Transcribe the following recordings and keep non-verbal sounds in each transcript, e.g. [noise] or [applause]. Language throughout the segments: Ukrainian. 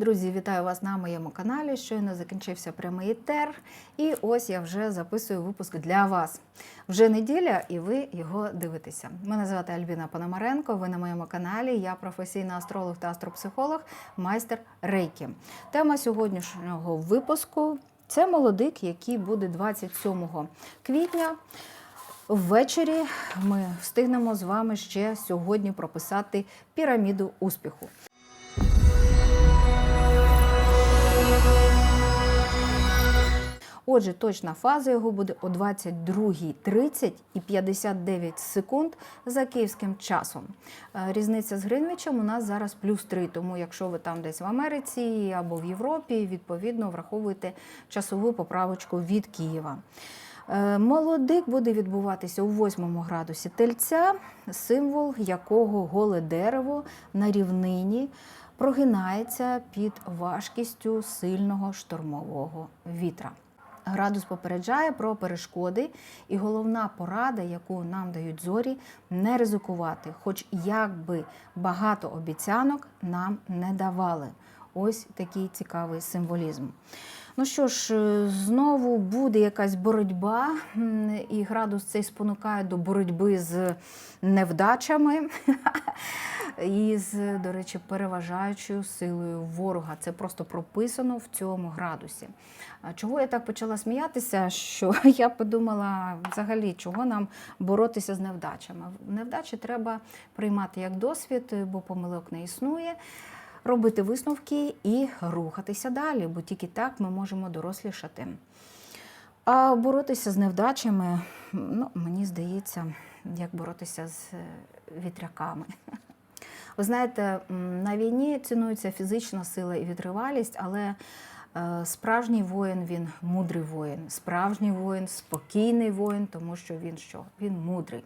Друзі, вітаю вас на моєму каналі. Щойно закінчився прямий етер. І ось я вже записую випуск для вас. Вже неділя, і ви його дивитеся. Мене звати Альбіна Пономаренко. Ви на моєму каналі. Я професійний астролог та астропсихолог, майстер Рейкі. Тема сьогоднішнього випуску це молодик, який буде 27 квітня. Ввечері ми встигнемо з вами ще сьогодні прописати піраміду успіху. Отже, точна фаза його буде о 22.30 і 59 секунд за київським часом. Е, Різниця з Гринвічем у нас зараз плюс 3, тому якщо ви там десь в Америці або в Європі, відповідно враховуйте часову поправочку від Києва. Е, Молодик буде відбуватися у 8 градусі тельця, символ якого голе дерево на рівнині прогинається під важкістю сильного штормового вітра. Градус попереджає про перешкоди, і головна порада, яку нам дають зорі, не ризикувати, хоч як би багато обіцянок нам не давали. Ось такий цікавий символізм. Ну що ж, е, знову буде якась боротьба, і градус цей спонукає до боротьби з невдачами [laughs] і з, до речі, переважаючою силою ворога. Це просто прописано в цьому градусі. Чого я так почала сміятися? Що [laughs] я подумала, взагалі, чого нам боротися з невдачами? Невдачі треба приймати як досвід, бо помилок не існує робити висновки і рухатися далі, бо тільки так ми можемо дорослішати. А боротися з невдачами, ну, мені здається, як боротися з е, вітряками. [laughs] Ви знаєте, на війні цінується фізична сила і витривалість, але е, справжній воїн він мудрий воїн. Справжній воїн, спокійний воїн, тому що він що? Він мудрий.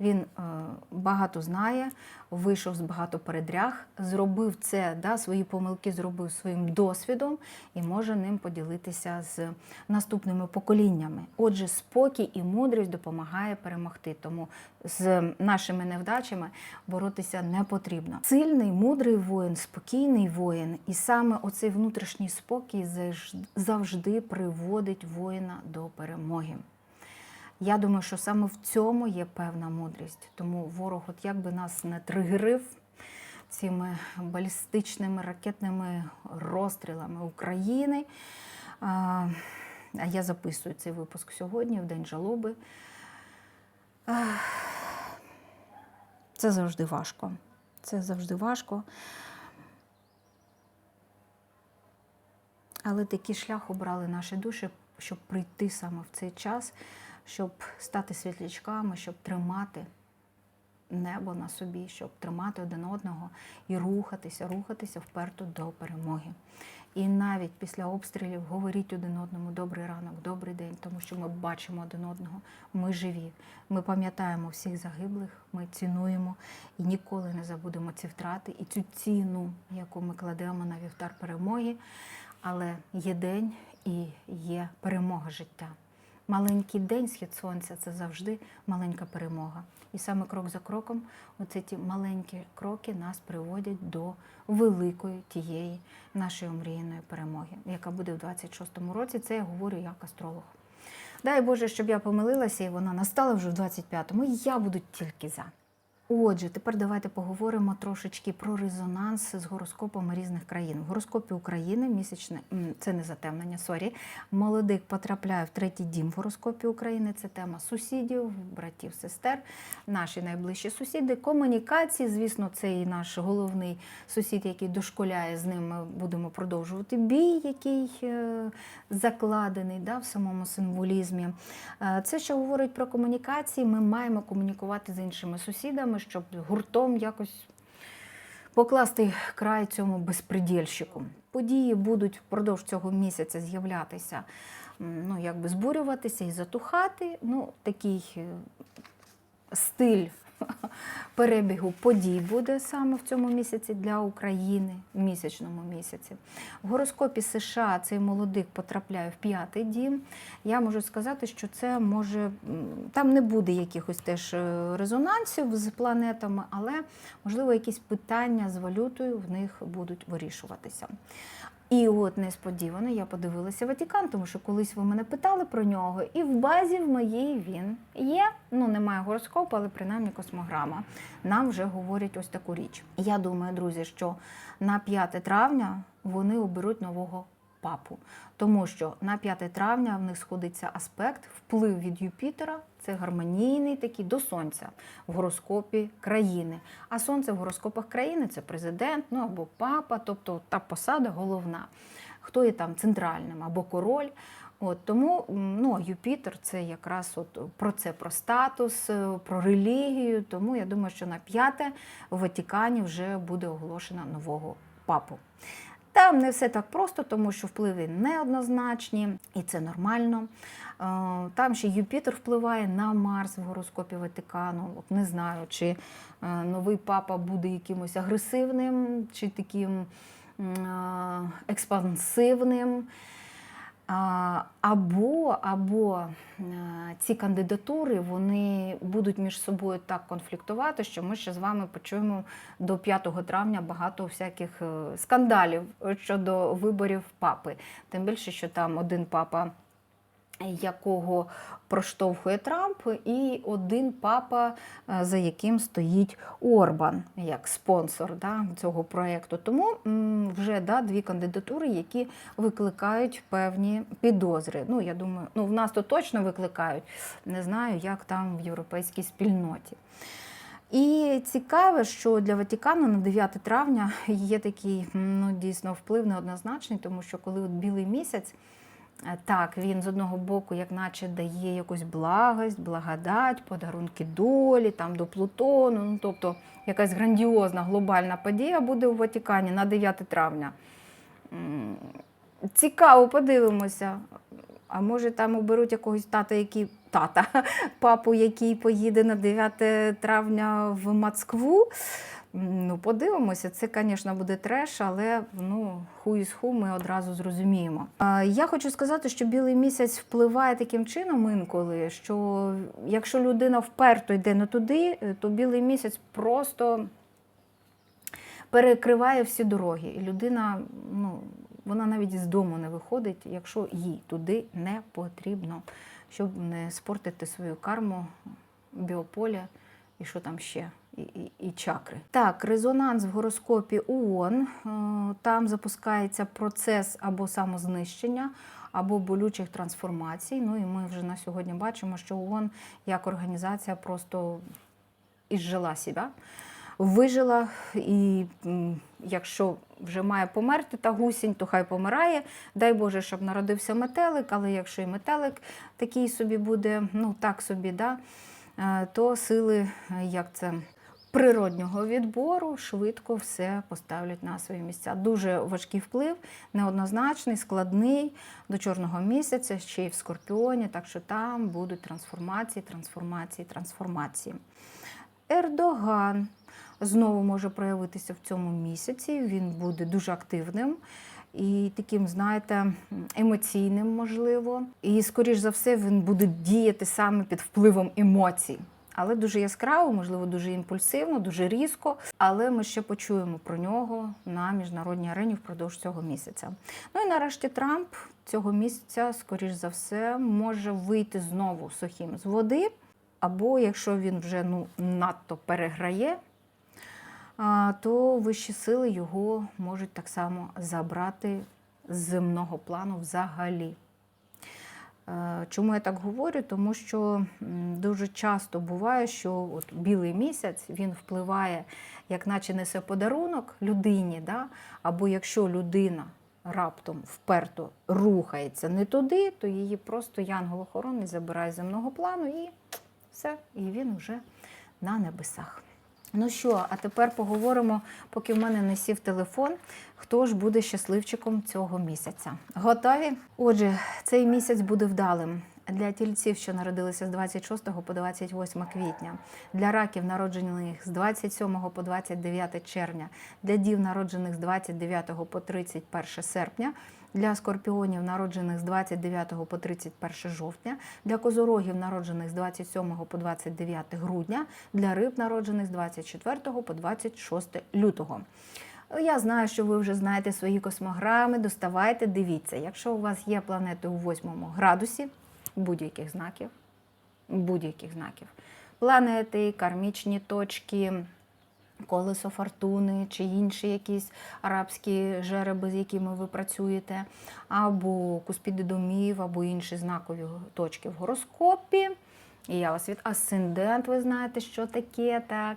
Він е, багато знає, вийшов з багато передряг, зробив це, да, свої помилки зробив своїм досвідом і може ним поділитися з наступними поколіннями. Отже, спокій і мудрість допомагає перемогти. Тому з нашими невдачами боротися не потрібно. Сильний, мудрий воїн, спокійний воїн, і саме оцей внутрішній спокій завж- завжди приводить воїна до перемоги. Я думаю, що саме в цьому є певна мудрість. Тому ворог, от як би нас не тригерив цими балістичними ракетними розстрілами України. А я записую цей випуск сьогодні, в День жалоби. Це завжди важко. Це завжди важко. Але такий шлях обрали наші душі, щоб прийти саме в цей час, щоб стати світлячками, щоб тримати небо на собі, щоб тримати один одного і рухатися, рухатися вперто до перемоги. І навіть після обстрілів говоріть один одному добрий ранок, добрий день, тому що ми бачимо один одного, ми живі. Ми пам'ятаємо всіх загиблих, ми цінуємо і ніколи не забудемо ці втрати і цю ціну, яку ми кладемо на вівтар перемоги. Але є день і є перемога життя. Маленький день, схід сонця це завжди маленька перемога. І саме крок за кроком, оце ті маленькі кроки нас приводять до великої тієї нашої омріяної перемоги, яка буде в 26-му році. Це я говорю як астролог. Дай Боже, щоб я помилилася, і вона настала вже в 25-му. І я буду тільки за. Отже, тепер давайте поговоримо трошечки про резонанс з гороскопами різних країн. В гороскопі України місячне це не затемнення, сорі. Молодик потрапляє в третій дім в гороскопі України. Це тема сусідів, братів, сестер, наші найближчі сусіди. Комунікації, звісно, це і наш головний сусід, який дошколяє з ним. Ми будемо продовжувати бій, який е, закладений да, в самому символізмі. Е, Це, що говорить про комунікації, ми маємо комунікувати з іншими сусідами, щоб гуртом якось покласти край цьому безпредільщику. Події будуть впродовж цього місяця з'являтися, ну, якби збурюватися і затухати. Ну, такий е, стиль перебігу подій буде саме в цьому місяці для України, в місячному місяці. В гороскопі США цей молодик потрапляє в п'ятий дім. Я можу сказати, що це може там не буде якихось теж е, резонансів з планетами, але можливо якісь питання з валютою в них будуть вирішуватися. І от несподівано я подивилася Ватікан, тому що колись ви мене питали про нього, і в базі в моїй він є. Ну немає гороскопу, але принаймні космограма. Нам вже говорять ось таку річ. Я думаю, друзі, що на 5 травня вони оберуть нового папу, тому що на 5 травня в них сходиться аспект вплив від Юпітера. Це гармонійний такий до сонця в гороскопі країни. А сонце в гороскопах країни це президент, ну або папа, тобто та посада головна. Хто є там центральним або король. От тому ну, Юпітер це якраз от про це, про статус, е, про релігію. Тому я думаю, що на п'яте в Ватикані вже буде оголошено нового папу. Там не все так просто, тому що впливи неоднозначні, і це нормально. Е, Там ще Юпітер впливає на Марс в гороскопі Ватикану. От не знаю, чи е, новий папа буде якимось агресивним, чи таким е, експансивним. Або, або е, ці кандидатури вони будуть між собою так конфліктувати, що ми ще з вами почуємо до 5 травня багато всяких е, скандалів щодо виборів папи. Тим більше, що там один папа якого проштовхує Трамп, і один папа, е, за яким стоїть Орбан як спонсор да, цього проєкту. Тому вже да, дві кандидатури, які викликають певні підозри. Ну, я думаю, ну, в нас то точно викликають. Не знаю, як там в європейській спільноті. І цікаве, що для Ватикану на 9 травня є такий ну, дійсно вплив неоднозначний, тому що коли от білий місяць. Е, Так, він з одного боку, як наче дає якусь благость, благодать, подарунки долі, там до Плутону. Ну, тобто якась грандіозна глобальна подія буде у Ватикані на 9 травня. Цікаво, подивимося. А може там оберуть якогось тата, який тата, [laughs] папу, який поїде на 9 травня в Москву. Ну, подивимося, це, звісно, буде треш, але ну, ху із ху ми одразу зрозуміємо. Я хочу сказати, що білий місяць впливає таким чином інколи, що якщо людина вперто йде не туди, то білий місяць просто перекриває всі дороги. І людина, ну, вона навіть з дому не виходить, якщо їй туди не потрібно, щоб не спортити свою карму, біополя і що там ще. І, і, і чакри. Так, резонанс в гороскопі ООН. Е, Там запускається процес або самознищення, або болючих трансформацій. Ну і ми вже на сьогодні бачимо, що ООН як організація просто ізжила себе, вижила, і якщо вже має померти та гусінь, то хай помирає. Дай Боже, щоб народився метелик, але якщо і метелик такий собі буде, ну так собі, да, е, то сили, е, як це. Природнього відбору швидко все поставлять на свої місця. Дуже важкий вплив, неоднозначний, складний до чорного місяця, ще й в скорпіоні, так що там будуть трансформації, трансформації, трансформації. Ердоган знову може проявитися в цьому місяці. Він буде дуже активним і таким, знаєте, емоційним, можливо. І, скоріш за все, він буде діяти саме під впливом емоцій. Але дуже яскраво, можливо, дуже імпульсивно, дуже різко. Але ми ще почуємо про нього на міжнародній арені впродовж цього місяця. Ну і нарешті Трамп цього місяця, скоріш за все, може вийти знову сухим з води. Або якщо він вже ну, надто переграє, то вищі сили його можуть так само забрати з земного плану взагалі. Е, Чому я так говорю? Тому що дуже часто буває, що от білий місяць він впливає, як наче несе подарунок людині, да? або якщо людина раптом вперто рухається не туди, то її просто янгол-охоронець забирає з земного плану і все, і він вже на небесах. Ну що, а тепер поговоримо, поки в мене не сів телефон, хто ж буде щасливчиком цього місяця. Готові? Отже, цей місяць буде вдалим. Для тільців, що народилися з 26 по 28 квітня, для раків, народжених з 27 по 29 червня, для дів, народжених з 29 по 31 серпня, для скорпіонів, народжених з 29 по 31 жовтня, для козорогів, народжених з 27 по 29 грудня, для риб, народжених з 24 по 26 лютого. Я знаю, що ви вже знаєте свої космограми. Доставайте, дивіться. Якщо у вас є планети у восьмому градусі, будь-яких знаків, будь-яких знаків, планети, кармічні точки, колесо фортуни чи інші якісь арабські жереби, з якими ви працюєте, або куспіди домів, або інші знакові точки в гороскопі. І я вас від асцендент, ви знаєте, що таке, так.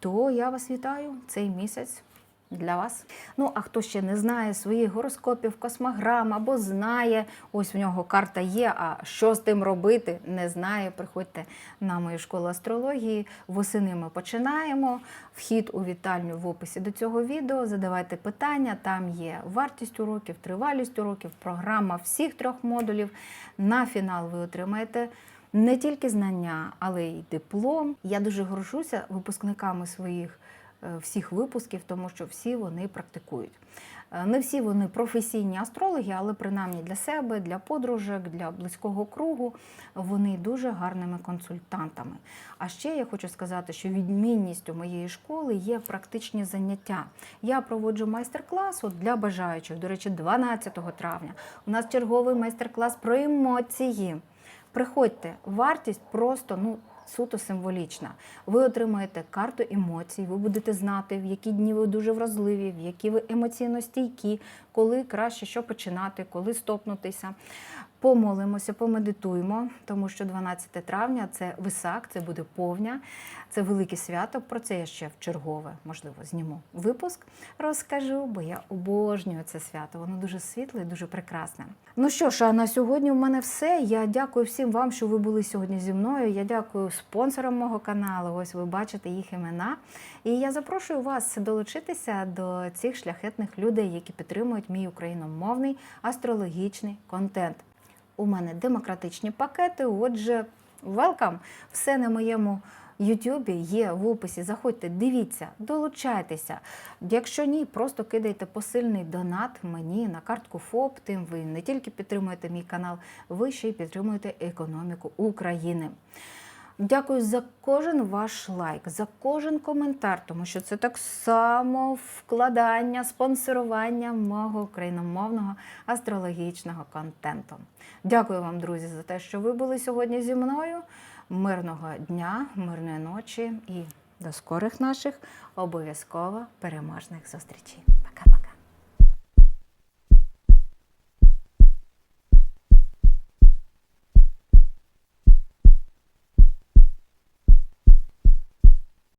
То я вас вітаю цей місяць для вас. Ну, а хто ще не знає своїх гороскопів, космограм або знає, ось в нього карта є, а що з тим робити, не знає. Приходьте на мою школу астрології. Восени ми починаємо. Вхід у вітальню в описі до цього відео. Задавайте питання. Там є вартість уроків, тривалість уроків, програма всіх трьох модулів. На фінал ви отримаєте. Не тільки знання, але й диплом. Я дуже горжуся випускниками своїх всіх випусків, тому що всі вони практикують. Е, Не всі вони професійні астрологи, але принаймні для себе, для подружок, для близького кругу вони дуже гарними консультантами. А ще я хочу сказати, що відмінністю моєї школи є практичні заняття. Я проводжу майстер-клас для бажаючих. До речі, 12 травня у нас черговий майстер-клас про емоції. Приходьте, вартість просто ну суто символічна. Ви отримаєте карту емоцій, ви будете знати, в які дні ви дуже вразливі, в які ви емоційно стійкі, коли краще що починати, коли стопнутися. Помолимося, помедитуємо, тому що 12 травня це висак, це буде повня, це велике свято. Про це я ще в чергове, можливо, зніму випуск, розкажу, бо я обожнюю це свято. Воно дуже світле і дуже прекрасне. Ну що ж, а на сьогодні в мене все. Я дякую всім вам, що ви були сьогодні зі мною. Я дякую спонсорам мого каналу. Ось ви бачите їх імена. І я запрошую вас долучитися до цих шляхетних людей, які підтримують мій україномовний астрологічний контент. У мене демократичні пакети. Отже, welcome! Все на моєму Ютубі є в описі. Заходьте, дивіться, долучайтеся. Якщо ні, просто кидайте посильний донат мені на картку ФОП. Тим ви не тільки підтримуєте мій канал, ви ще й підтримуєте економіку України. Дякую за кожен ваш лайк, за кожен коментар, тому що це так само вкладання, спонсорування мого україномовного астрологічного контенту. Дякую вам, друзі, за те, що ви були сьогодні зі мною. Мирного дня, мирної ночі і до скорих наших обов'язково переможних зустрічей.